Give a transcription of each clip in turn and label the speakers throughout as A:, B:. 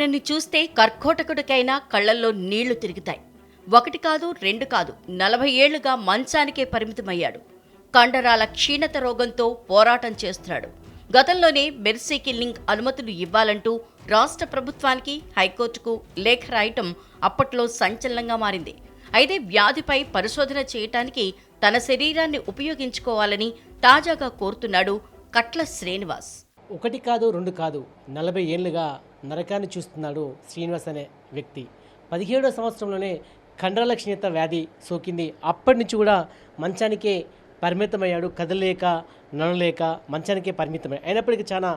A: ఆయనని చూస్తే కర్కోటకుడికైనా కళ్ళల్లో నీళ్ళు తిరుగుతాయి. ఒకటి కాదు రెండు కాదు నలభై ఏళ్ళుగా మంచానికే పరిమితమయ్యాడు. కండరాల క్షీణత రోగంతో పోరాటం చేస్తున్నాడు. గతంలోనే మెర్సీ కిల్లింగ్ అనుమతులు ఇవ్వాలంటూ రాష్ట్ర ప్రభుత్వానికి హైకోర్టుకు లేఖ రాయటం అప్పట్లో సంచలనంగా మారింది. అయితే వ్యాధిపై పరిశోధన చేయటానికి తన శరీరాన్ని ఉపయోగించుకోవాలని తాజాగా కోరుతున్నాడు కట్ల శ్రీనివాస్.
B: ఒకటి కాదు రెండు కాదు నలభై ఏళ్ళుగా నరకాన్ని చూస్తున్నాడు శ్రీనివాస్ అనే వ్యక్తి. పదిహేడో సంవత్సరంలోనే కండరాల క్షీణత వ్యాధి సోకింది. అప్పటి నుంచి కూడా మంచానికే పరిమితమయ్యాడు కదలలేక నడలేక మంచానికే పరిమితమయ్యాడు అయినప్పటికీ చాలా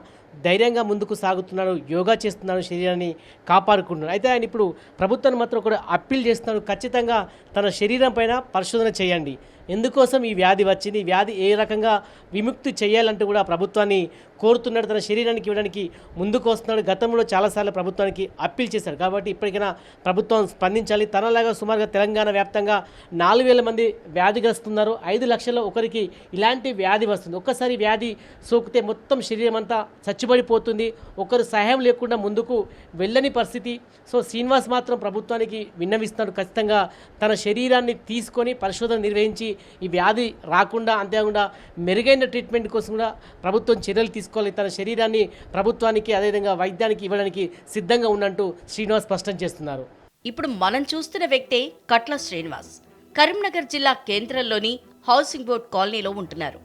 B: ధైర్యంగా ముందుకు సాగుతున్నాడు యోగా చేస్తున్నాడు శరీరాన్ని కాపాడుకుంటున్నాడు. అయితే ఆయన ఇప్పుడు ప్రభుత్వాన్ని మాత్రం కూడా అప్పీల్ చేస్తున్నాడు ఖచ్చితంగా తన శరీరం పైన పరిశోధన చేయండి. ఎందుకోసం ఈ వ్యాధి వచ్చింది? వ్యాధి ఏ రకంగా విముక్తి చేయాలంటూ కూడా ప్రభుత్వాన్ని కోరుతున్నాడు. తన శరీరానికి ఇవ్వడానికి ముందుకు వస్తున్నాడు. గతంలో చాలాసార్లు ప్రభుత్వానికి అప్పీల్ చేశారు కాబట్టి ఇప్పటికైనా ప్రభుత్వం స్పందించాలి. తనలాగా సుమారుగా తెలంగాణ వ్యాప్తంగా నాలుగు వేల మంది వ్యాధిగ్రస్తున్నారు ఐదు లక్షల్లో ఒకరికి ఇలాంటి వ్యాధి వస్తుంది. ఒక్కసారి వ్యాధి సోకితే మొత్తం శరీరం అంతా చచ్చిపడిపోతుంది. ఒకరు సహాయం లేకుండా ముందుకు వెళ్ళని పరిస్థితి. సో శ్రీనివాస్ మాత్రం ప్రభుత్వానికి విన్నవిస్తున్నాడు. ఖచ్చితంగా తన శరీరాన్ని తీసుకొని పరిశోధన నిర్వహించి ఈ వ్యాధి రాకుండా అంతేకాకుండా మెరుగైన ట్రీట్మెంట్ కోసం కూడా ప్రభుత్వం చర్యలు తీసుకోవాలి. తన శరీరాన్ని ప్రభుత్వానికి అదేవిధంగా వైద్యానికి ఇవ్వడానికి సిద్ధంగా ఉన్నట్టు శ్రీనివాస్ స్పష్టం చేస్తున్నారు.
A: ఇప్పుడు మనం చూస్తున్న వ్యక్తే కట్ల శ్రీనివాస్. కరీంనగర్ జిల్లా కేంద్రంలోని హౌసింగ్ బోర్డ్ కాలనీలో ఉంటున్నారు.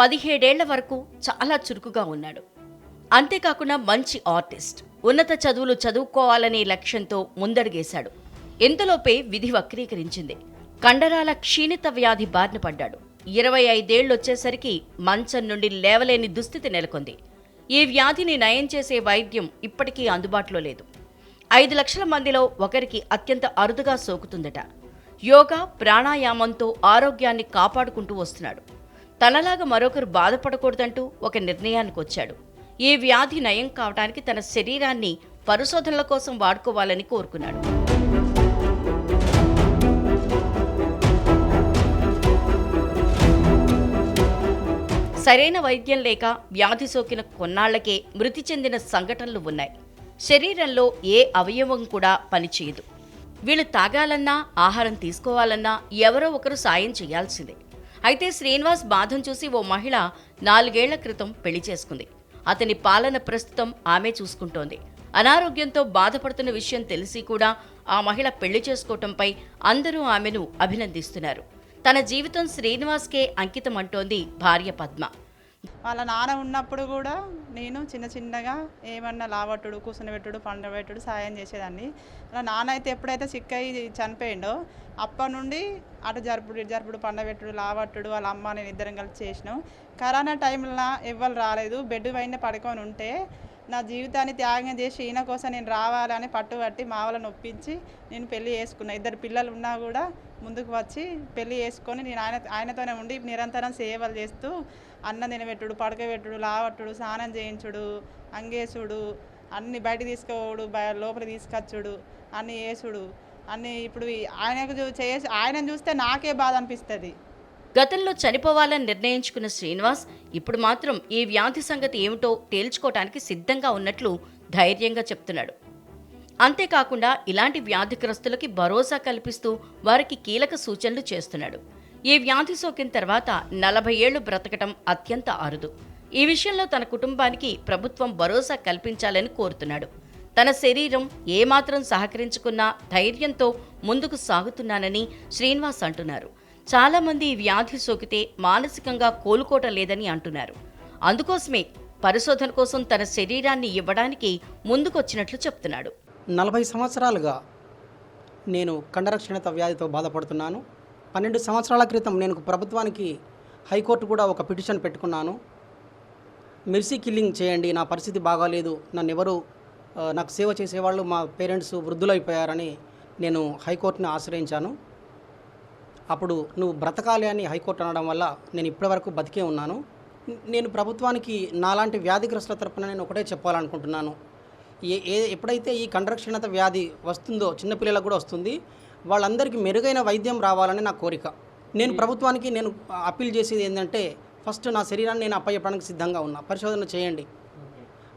A: పదిహేడేళ్ళ వరకు చాలా చురుకుగా ఉన్నాడు. అంతేకాకుండా మంచి ఆర్టిస్ట్. ఉన్నత చదువులు చదువుకోవాలనే లక్ష్యంతో ముందడుగేశాడు. ఇంతలోపే విధి వక్రీకరించింది. కండరాల క్షీణిత వ్యాధి బారిన పడ్డాడు. ఇరవై ఐదేళ్ళొచ్చేసరికి మంచం నుండి లేవలేని దుస్థితి నెలకొంది. ఈ వ్యాధిని నయం చేసే వైద్యం ఇప్పటికీ అందుబాటులో లేదు. ఐదు లక్షల మందిలో ఒకరికి అత్యంత అరుదుగా సోకుతుందట. యోగా ప్రాణాయామంతో ఆరోగ్యాన్ని కాపాడుకుంటూ వస్తున్నాడు. తనలాగా మరొకరు బాధపడకూడదంటూ ఒక నిర్ణయానికి వచ్చాడు ఈ వ్యాధి నయం కావడానికి తన శరీరాన్ని పరిశోధనల కోసం వాడుకోవాలని కోరుకున్నాడు. సరైన వైద్యం లేక వ్యాధి సోకిన కొన్నాళ్ళకే మృతి చెందిన సంఘటనలు ఉన్నాయి. శరీరంలో ఏ అవయవం కూడా పనిచేయదు. వీళ్ళు తాగాలన్నా ఆహారం తీసుకోవాలన్నా ఎవరో ఒకరు సాయం చేయాల్సిందే. అయితే శ్రీనివాస్ బాధను చూసి ఓ మహిళ నాలుగేళ్ళ క్రితం పెళ్ళి చేసుకుంది. అతని పాలన ప్రస్తుతం ఆమె చూసుకుంటోంది. అనారోగ్యంతో బాధపడుతున్న విషయం తెలిసి కూడా ఆ మహిళ పెళ్ళి చేసుకోవటంపై అందరూ ఆమెను అభినందిస్తున్నారు. తన జీవితం శ్రీనివాస్కే అంకితం అంటోంది భార్య పద్మ.
C: వాళ్ళ నాన్న ఉన్నప్పుడు కూడా నేను చిన్న చిన్నగా ఏమన్నా లావట్టుడు కూర్చునిపెట్టుడు పండబెట్టుడు సాయం చేసేదాన్ని. వాళ్ళ నాన్న అయితే ఎప్పుడైతే సిక్కయి చనిపోయిండో అప్పటి నుండి అటు జరుపుడు ఇటు జరుపుడు పండబెట్టుడు లావట్టుడు వాళ్ళ అమ్మ నేను ఇద్దరం కలిసి చేసినాం. కరోనా టైంలో ఎవ్వరు రాలేదు. బెడ్ పైన పడుకొని ఉంటే నా జీవితాన్ని త్యాగం చేసి ఈయన కోసం నేను రావాలని పట్టుబట్టి మా వాళ్ళని ఒప్పించి నేను పెళ్ళి చేసుకున్నా. ఇద్దరు పిల్లలు ఉన్నా కూడా ముందుకు వచ్చి పెళ్ళి చేసుకొని నేను ఆయన ఆయనతోనే ఉండి నిరంతరం సేవలు చేస్తూ అన్నం తినబెట్టుడు పడకబెట్టుడు లావట్టుడు స్నానం చేయించుడు అంగేసుడు అన్ని బయట తీసుకోవడు బయ లోపల తీసుకొచ్చుడు అన్ని వేసుడు అని ఇప్పుడు ఆయన ఆయనకు చేసి ఆయనను చూస్తే నాకే బాధ అనిపిస్తుంది.
A: గతంలో చనిపోవాలని నిర్ణయించుకున్న శ్రీనివాస్ ఇప్పుడు మాత్రం ఈ వ్యాధి సంగతి ఏమిటో తేల్చుకోవటానికి సిద్ధంగా ఉన్నట్లు ధైర్యంగా చెప్తున్నాడు. అంతేకాకుండా ఇలాంటి వ్యాధిగ్రస్తులకి భరోసా కల్పిస్తూ వారికి కీలక సూచనలు చేస్తున్నాడు. ఈ వ్యాధి సోకిన తర్వాత నలభై ఏళ్ళు బ్రతకటం అత్యంత అరుదు. ఈ విషయంలో తన కుటుంబానికి ప్రభుత్వం భరోసా కల్పించాలని కోరుతున్నాడు. తన శరీరం ఏమాత్రం సహకరించుకున్నా ధైర్యంతో ముందుకు సాగుతున్నానని శ్రీనివాస్ అంటున్నారు. చాలామంది ఈ వ్యాధి సోకితే మానసికంగా కోలుకోవటం లేదని అంటున్నారు. అందుకోసమే పరిశోధన కోసం తన శరీరాన్ని ఇవ్వడానికి ముందుకొచ్చినట్లు చెప్తున్నాడు.
D: నలభై సంవత్సరాలుగా నేను కండరక్షణత వ్యాధితో బాధపడుతున్నాను. పన్నెండు సంవత్సరాల క్రితం నేను ప్రభుత్వానికి హైకోర్టు కూడా ఒక పిటిషన్ పెట్టుకున్నాను. మెర్సీ కిల్లింగ్ చేయండి నా పరిస్థితి బాగాలేదు నన్ను ఎవరు నాకు సేవ చేసేవాళ్ళు మా పేరెంట్స్ వృద్ధులైపోయారని నేను హైకోర్టుని ఆశ్రయించాను. అప్పుడు నువ్వు బ్రతకాలి అని హైకోర్టు అనడం వల్ల నేను ఇప్పటివరకు బతికే ఉన్నాను. నేను ప్రభుత్వానికి నాలాంటి వ్యాధిగ్రస్తుల తరపున నేను ఒకటే చెప్పాలనుకుంటున్నాను. ఏ ఏ ఎప్పుడైతే ఈ కండరక్షణత వ్యాధి వస్తుందో చిన్నపిల్లలకు కూడా వస్తుంది వాళ్ళందరికీ మెరుగైన వైద్యం రావాలని నా కోరిక. నేను ప్రభుత్వానికి నేను అప్పీల్ చేసేది ఏంటంటే ఫస్ట్ నా శరీరాన్ని నేను అప్పయ్యడానికి సిద్ధంగా ఉన్నా. పరిశోధన చేయండి.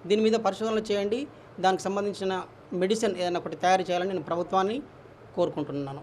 D: దీని మీద పరిశోధనలు చేయండి. దానికి సంబంధించిన మెడిసిన్ ఏదైనా ఒకటి తయారు చేయాలని నేను ప్రభుత్వాన్ని కోరుకుంటున్నాను.